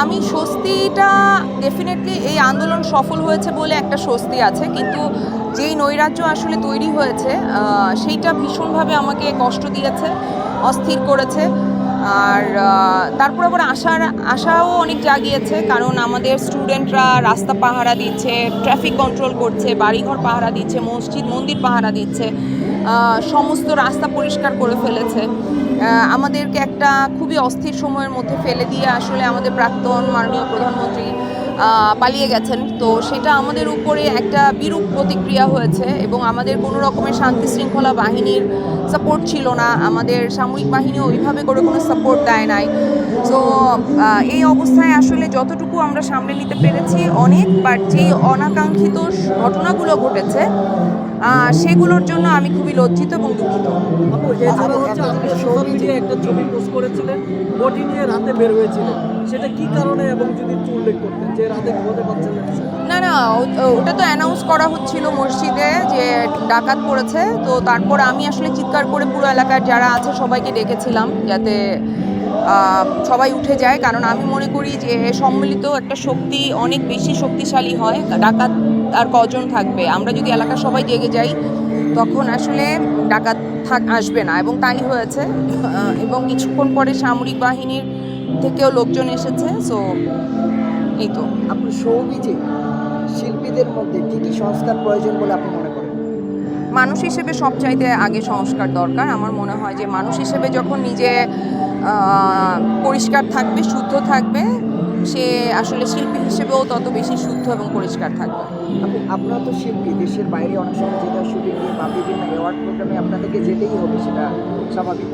আমি স্বস্তিটা ডেফিনেটলি এই আন্দোলন সফল হয়েছে বলে একটা স্বস্তি আছে, কিন্তু যেই নৈরাজ্য আসলে তৈরি হয়েছে সেইটা ভীষণভাবে আমাকে কষ্ট দিয়েছে, অস্থির করেছে। আর তারপর আবার আসার, আশাও অনেক জাগিয়েছে, কারণ আমাদের স্টুডেন্টরা রাস্তা পাহারা দিচ্ছে, ট্রাফিক কন্ট্রোল করছে, বাড়িঘর পাহারা দিচ্ছে, মসজিদ, মন্দির পাহারা দিচ্ছে সমস্ত রাস্তা পরিষ্কার করে ফেলেছে। আমাদেরকে একটা খুবই অস্থির সময়ের মধ্যে ফেলে দিয়ে আসলে আমাদের প্রাক্তন মাননীয় প্রধানমন্ত্রী পালিয়ে গেছেন। তো সেটা আমাদের উপরে একটা বিরূপ প্রতিক্রিয়া হয়েছে এবং আমাদের কোনো রকমের শান্তি শৃঙ্খলা বাহিনীর সাপোর্ট ছিল না। আমাদের সামরিক বাহিনী ওইভাবে করে কোনো সাপোর্ট দেয় নাই। তো এই অবস্থায় আসলে যতটুকু আমরা সামনে নিতে পেরেছি অনেক বাট যেই অনাকাঙ্ক্ষিত ঘটনাগুলো ঘটেছে সেগুলোর জন্য আমি খুবই লজ্জিত এবং দুঃখিত। এছাড়া হচ্ছে আপনি সোশ্যাল মিডিয়ায় একটা ছবি পোস্ট করেছিলেন, বডি নিয়ে রাতে বের হয়েছিলেন। সেটা কি কারণে এবং যদি একটু উল্লেখ করতেন যে রাতে ঘুমোতে পারছেন না না ওটা তো অ্যানাউন্স করা হচ্ছিল মসজিদে যে ডাকাত পড়েছে। তো তারপর আমি আসলে চিৎকার করে পুরো এলাকার যারা আছে সবাইকে ডেকেছিলাম যাতে সবাই উঠে যায়। কারণ আমি মনে করি যে সম্মিলিত একটা শক্তি অনেক বেশি শক্তিশালী হয়। ডাকাত আর কজন থাকবে? আমরা যদি এলাকার সবাই জেগে যাই তখন আসলে ডাকাত থাক আসবে না এবং তাই হয়েছে। এবং কিছুক্ষণ পরে সামরিক বাহিনীর থেকেও লোকজন এসেছে সো এই তো। আপনি সৌবিজে শিল্পীদের মধ্যে কি কি সংস্কার প্রয়োজন বলে আপনি মনে করেন? মানুষ হিসেবে সবচাইতে আগে সংস্কার দরকার। আমার মনে হয় যে মানুষ হিসেবে যখন নিজে পরিষ্কার থাকবে শুদ্ধ থাকবে সে আসলে শিল্পী হিসেবেও তত বেশি শুদ্ধ এবং পরিষ্কার থাকবে। আপনি, আপনারা তো শিল্পী, দেশের বাইরে অনেক সময় যেটা শুটিং নিয়ে বা বিভিন্ন অ্যাওয়ার্ড প্রোগ্রামে আপনাদেরকে যেতেই হবে, সেটা স্বাভাবিক।